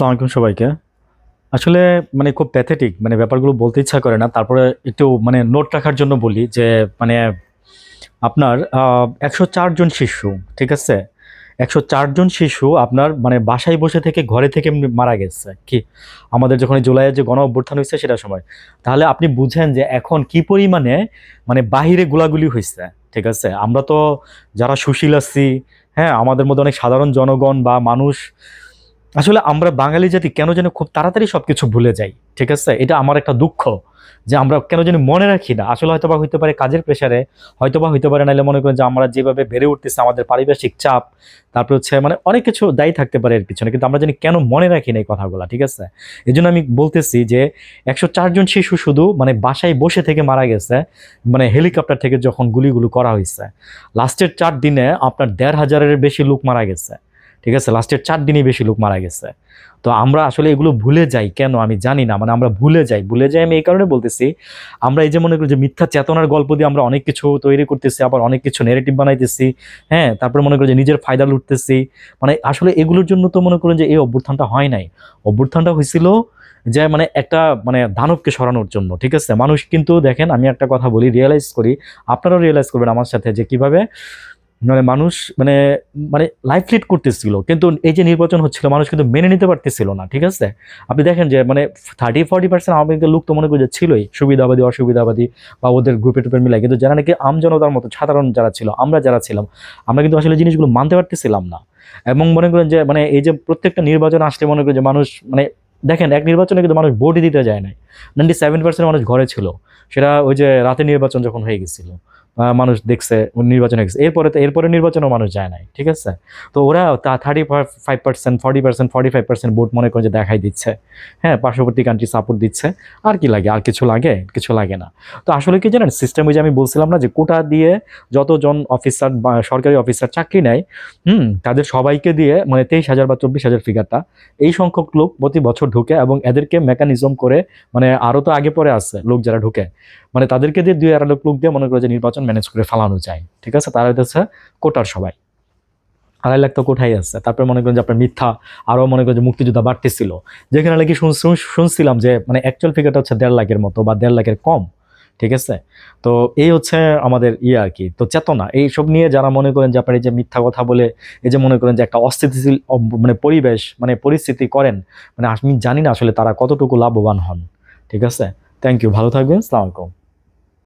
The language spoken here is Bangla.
আসসালামু আলাইকুম সবাইকে। আসলে মানে খুব প্যাথেটিক মানে ব্যাপারগুলো বলতে ইচ্ছা করে না। তারপরে একটু মানে নোট রাখার জন্য বলি যে মানে আপনার একশো চারজন শিশু, ঠিক আছে? একশো চারজন শিশু আপনার মানে বাসায় বসে থেকে, ঘরে থেকে মারা গেছে। কি? আমাদের যখন জুলাইয়ের যে গণ অভ্যুত্থান হয়েছে সেটার সময়। তাহলে আপনি বুঝেন যে এখন কি পরিমাণে মানে বাহিরে গোলাগুলি হয়েছে, ঠিক আছে? আমরা তো যারা সুশীল আছি হ্যাঁ আমাদের মধ্যে অনেক সাধারণ জনগণ বা মানুষ আসলে আমরা বাঙালি জাতি কেন যেন খুব তাড়াতাড়ি সবকিছু ভুলে যাই, ঠিক আছে? এটা আমার একটা দুঃখ যে আমরা কেন যেন মনে রাখি না। আসলে হয়তোবা হইতে পারে কাজের প্রেশারে হয়তোবা হইতে পারে নাহলে মনে করেন যে আমরা যেভাবে বেড়ে উঠতেছি, আমাদের পারিপার্শ্বিক চাপ, তারপর হচ্ছে মানে অনেক কিছু দায়ী থাকতে পারে এর পিছনে, কিন্তু আমরা জানি কেন মনে রাখি না এই কথাগুলো, ঠিক আছে? এই আমি বলতেছি যে একশো চারজন শিশু শুধু মানে বাসায় বসে থেকে মারা গেছে মানে হেলিকপ্টার থেকে যখন গুলিগুলো করা হয়েছে। লাস্টের চার দিনে আপনার দেড় হাজারের বেশি লোক মারা গেছে। ঠিক আছে? লাস্টের চার দিনই বেশি লোক মারা গেছে। তো আমরা আসলে এগুলো ভুলে যাই, কেন? আমি জানি না। মানে আমরা ভুলে যাই। ভুলে যাই আমি এই কারণে বলতেছি, আমরা এই যে মনে করি যে মিথ্যা চেতনার গল্প দিয়ে আমরা অনেক কিছু তৈরি করতেছি, আবার অনেক কিছু নেগেটিভ বানাইতেছি হ্যাঁ? তারপরে মনে করি যে নিজের ফায়দা লুটতেছি। মানে আসলে এগুলোর জন্য তো মনে করেন যে এই অভ্যুত্থানটা হয় নাই। অভ্যুত্থানটা হয়েছিল যে মানে একটা মানে দানবকে সরানোর জন্য, ঠিক আছে? মানুষ কিন্তু দেখেন, আমি একটা কথা বলি রিয়েলাইজ করি, আপনারাও রিয়েলাইজ করবেন আমার সাথে যে কীভাবে মানে মানুষ মানে মানে লাইফ লিড করতেছিল। কিন্তু এই যে নির্বাচন হচ্ছিল, মানুষ কিন্তু মেনে নিতে পারতেছিল না, ঠিক আছে? আপনি দেখেন যে মানে থার্টি ফর্টি পার্সেন্ট আওয়ামী লীগের লোক তো মনে করি যে ছিলই, সুবিধাবাদী, অসুবিধাবাদী বা ওদের গ্রুপে টুপে মিলাই কিন্তু যারা নাকি আমজনতার মতো, সাধারণ যারা ছিল, আমরা যারা ছিলাম, আমরা কিন্তু আসলে জিনিসগুলো মানতে পারতেছিলাম না। এবং মনে করেন যে মানে এই যে প্রত্যেকটা নির্বাচন আসলে মনে করেন যে মানুষ মানে দেখেন, এক নির্বাচনে কিন্তু মানুষ ভোটই দিতে যায় নাই। নাইনটি সেভেন পার্সেন্ট মানুষ ঘরে ছিল। সেটা ওই যে রাতে নির্বাচন যখন হয়ে গেছিল। মানুষ দেখছে, নির্বাচন হয়ে গেছে এরপরে তো, এরপরে নির্বাচনও মানুষ যায় নাই, ঠিক আছে? তো ওরা thirty five percent forty percent forty five percent vote মনে করে যে দেখাই দিচ্ছে। হ্যাঁ পার্শ্ববর্তী কান্ট্রি সাপোর্ট দিচ্ছে। আর কি লাগে? আর কিছু লাগে? কিছু লাগে না। তো আসলে কি জানেন সিস্টেম ওই যে আমি বলছিলাম না যে কোটা দিয়ে যতজন অফিসার বা সরকারি অফিসার চাকরি নেয়, হুম, তাদের সবাইকে দিয়ে মানে তেইশ হাজার বা চব্বিশ হাজার ফিগারটা এই সংখ্যক লোক প্রতি বছর ঢুকে এবং এদেরকে মেকানিজম করে মানে আরও তো আগে পরে আছে লোক যারা ঢুকে মানে তাদেরকে দিয়ে দুই আড়াই লোক দিয়ে মনে করে যে নির্বাচন ম্যানেজ করে ফেলানো যায়, ঠিক আছে? তারা হচ্ছে কোটার সবাই। আড়াই লাখ তো কোঠাই আছে। তারপরে মনে করেন যে আপনার মিথ্যা, আরও মনে করেন যে মুক্তিযোদ্ধা বাড়তেছিল। যেখানে নাকি শুন- শুন- শুনছিলাম যে মানে অ্যাকচুয়াল ফিগারটা হচ্ছে দেড় লাখের মতো বা দেড় লাখের কম, ঠিক আছে? তো এই হচ্ছে আমাদের ইয়ে আর কি। তো চেতনা, এইসব নিয়ে যারা মনে করেন যে আপনার এই যে মিথ্যা কথা বলে, এই যে মনে করেন যে একটা অস্থিতিশীল মানে পরিবেশ মানে পরিস্থিতি করেন মানে আমি জানি না আসলে তারা কতটুকু লাভবান হন, ঠিক আছে? থ্যাংক ইউ ভালো থাকবেন, সালাম আলাইকুম।